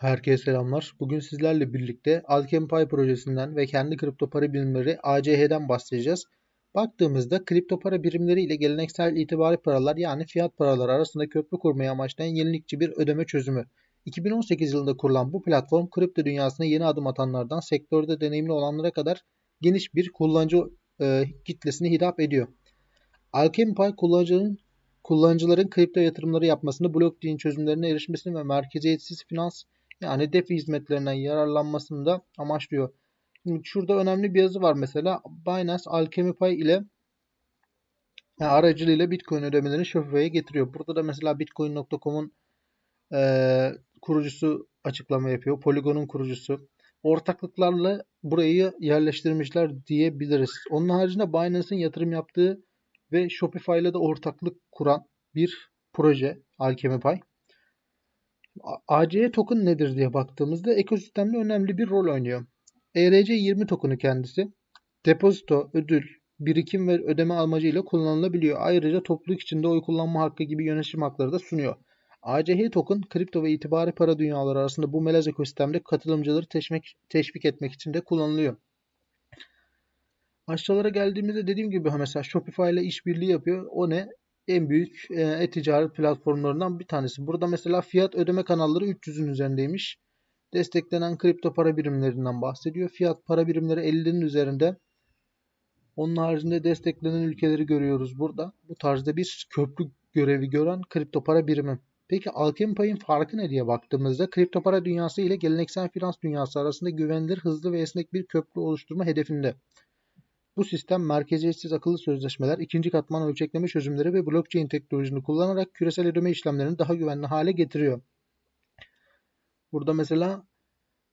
Herkese selamlar. Bugün sizlerle birlikte Alchemy Pay projesinden ve kendi kripto para birimleri ACH'den bahsedeceğiz. Baktığımızda kripto para birimleri ile geleneksel itibari paralar yani fiyat paralar arasında köprü kurmayı amaçlayan yenilikçi bir ödeme çözümü. 2018 yılında kurulan bu platform kripto dünyasına yeni adım atanlardan sektörde deneyimli olanlara kadar geniş bir kullanıcı e, kitlesini hitap ediyor. Alchemy Pay kullanıcının kullanıcıların kripto yatırımları yapmasını, blockchain çözümlerine erişmesini ve merkeziyetsiz finans yani DeFi hizmetlerinden yararlanmasını da amaçlıyor. Şimdi şurada önemli bir yazı var mesela. Binance Alchemy Pay ile yani aracılığıyla Bitcoin ödemelerini Shopify'e getiriyor. Burada da mesela Bitcoin.com'un e, kurucusu açıklama yapıyor. Polygon'un kurucusu. Ortaklıklarla burayı yerleştirmişler diyebiliriz. Onun haricinde Binance'ın yatırım yaptığı ve Shopify ile de ortaklık kuran bir proje Alchemy Pay. ACE token nedir diye baktığımızda ekosistemde önemli bir rol oynuyor. ERC20 token'ı kendisi depozito, ödül, birikim ve ödeme amacıyla kullanılabiliyor. Ayrıca topluluk içinde oy kullanma hakkı gibi yönetim hakları da sunuyor. ACH token kripto ve itibari para dünyaları arasında bu melez ekosistemde katılımcıları teşvik, teşvik etmek için de kullanılıyor. Aşağılara geldiğimizde dediğim gibi mesela Shopify ile işbirliği yapıyor. O ne? En büyük e, e-ticaret platformlarından bir tanesi. Burada mesela fiyat ödeme kanalları 300'ün üzerindeymiş. Desteklenen kripto para birimlerinden bahsediyor. Fiyat para birimleri 50'nin üzerinde. Onun haricinde desteklenen ülkeleri görüyoruz burada. Bu tarzda bir köprü görevi gören kripto para birimi. Peki Alchemy Pay'in farkı ne diye baktığımızda kripto para dünyası ile geleneksel finans dünyası arasında güvenilir, hızlı ve esnek bir köprü oluşturma hedefinde. Bu sistem merkeziyetsiz akıllı sözleşmeler, ikinci katman ölçekleme çözümleri ve blockchain teknolojisini kullanarak küresel ödeme işlemlerini daha güvenli hale getiriyor. Burada mesela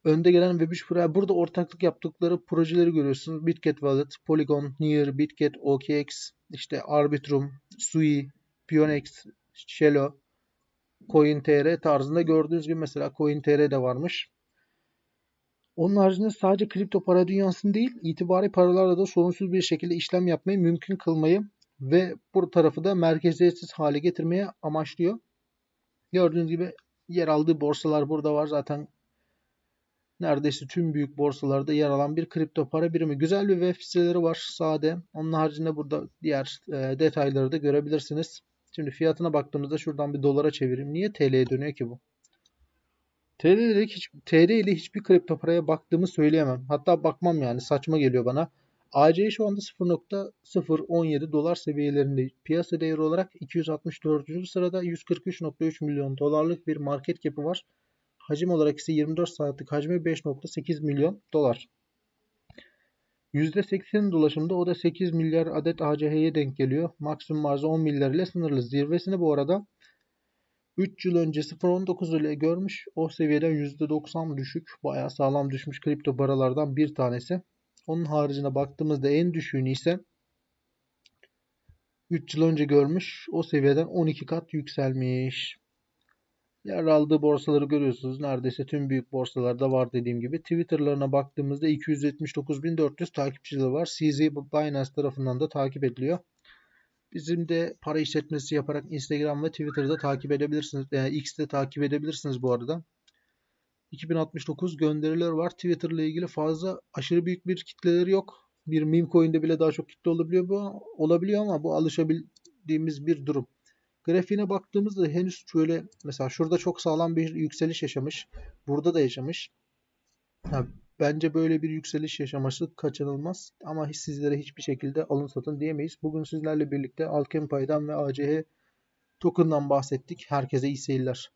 önde gelen Web3 proje, burada ortaklık yaptıkları projeleri görüyorsunuz. Bitget Wallet, Polygon, Near, Bitget, OKX, işte Arbitrum, Sui, Pionex, Shelo, CoinTR tarzında gördüğünüz gibi mesela CoinTR de varmış. Onun haricinde sadece kripto para dünyasını değil, itibari paralarla da sorunsuz bir şekilde işlem yapmayı mümkün kılmayı ve bu tarafı da merkeziyetsiz hale getirmeye amaçlıyor. Gördüğünüz gibi yer aldığı borsalar burada var. Zaten neredeyse tüm büyük borsalarda yer alan bir kripto para birimi. Güzel bir web siteleri var sade. Onun haricinde burada diğer e, detayları da görebilirsiniz. Şimdi fiyatına baktığımızda şuradan bir dolara çevireyim. Niye TL'ye dönüyor ki bu? TL ile, hiç, TL ile hiçbir kripto paraya baktığımı söyleyemem. Hatta bakmam yani saçma geliyor bana. AC şu anda 0.017 dolar seviyelerinde. Piyasa değeri olarak 264. sırada 143.3 milyon dolarlık bir market cap'i var. Hacim olarak ise 24 saatlik hacmi 5.8 milyon dolar. %80 dolaşımda o da 8 milyar adet ACH'ye denk geliyor. Maksimum arzı 10 milyar ile sınırlı. Zirvesini bu arada 3 yıl önce 0.19 ile görmüş. O seviyeden %90 düşük. Bayağı sağlam düşmüş kripto paralardan bir tanesi. Onun haricinde baktığımızda en düşüğünü ise 3 yıl önce görmüş. O seviyeden 12 kat yükselmiş. Yer aldığı borsaları görüyorsunuz. Neredeyse tüm büyük borsalarda var dediğim gibi. Twitter'larına baktığımızda 279.400 takipçileri var. CZ Binance tarafından da takip ediliyor. Bizim de para işletmesi yaparak Instagram ve Twitter'da takip edebilirsiniz. Yani X'te takip edebilirsiniz bu arada. 2069 gönderiler var. Twitter ile ilgili fazla aşırı büyük bir kitleleri yok. Bir meme coin'de bile daha çok kitle olabiliyor bu olabiliyor ama bu alışabildiğimiz bir durum. Grafiğine baktığımızda henüz şöyle mesela şurada çok sağlam bir yükseliş yaşamış. Burada da yaşamış. Yani bence böyle bir yükseliş yaşaması kaçınılmaz. Ama sizlere hiçbir şekilde alın satın diyemeyiz. Bugün sizlerle birlikte Alchemy Pay'dan ve ACH token'dan bahsettik. Herkese iyi seyirler.